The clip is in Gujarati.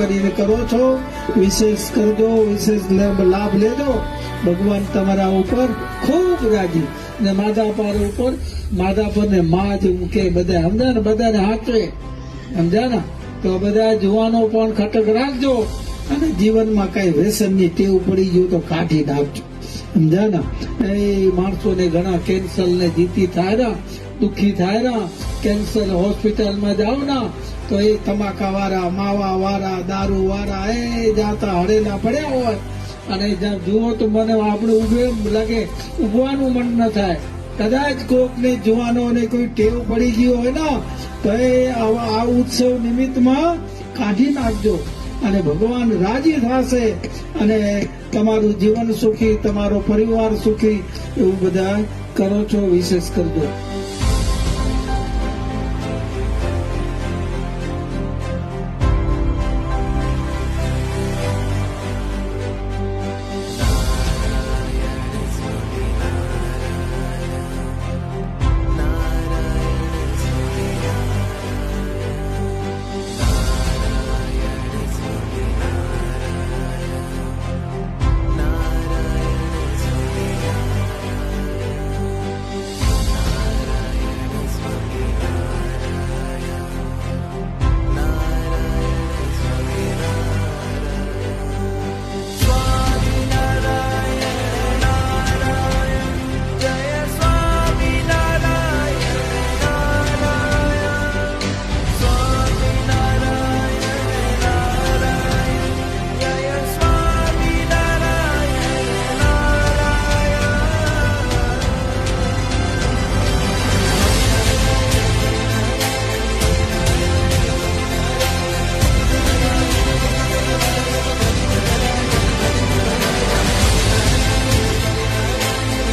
કરીને કરો છો. વિશેષ કરજો, વિશેષ લાભ લેજો. ભગવાન તમારા ઉપર ખૂબ રાજી. ને માધાપર ઉપર માધાપર ને માં જ મૂકે બધા. સમજ્યા ને? બધાને હાચવે સમજ્યા ને? તો બધા જુવાનો પણ ખટક રાખજો અને જીવનમાં કઈ વ્યસનની ટેવ પડી ગયું તો કાઢી નાખજો. સમજ્યા ને? એ માણસોને ઘણા કેન્સર ને જીતી થાય ને? દુઃખી થાય ના કેન્સર હોસ્પિટલમાં જાઓ ના, તો એ તમાકા વાળા, માવા વાળા, દારૂ વાળા, એ જાતા હળેલા પડ્યા હોય. અને જ્યાં જુઓ તો મને આપણે ઉભે લાગે ઉભવાનું મન ન થાય. કદાચ કોકને જુવાનોને કોઈ ટેવ પડી ગયો હોય ને, તો એ આ ઉત્સવ નિમિત્તમાં કાઢી નાખજો. અને ભગવાન રાજી થશે. અને તમારું જીવન સુખી, તમારો પરિવાર સુખી, એવું બધા કરો છો, વિશેષ કરજો.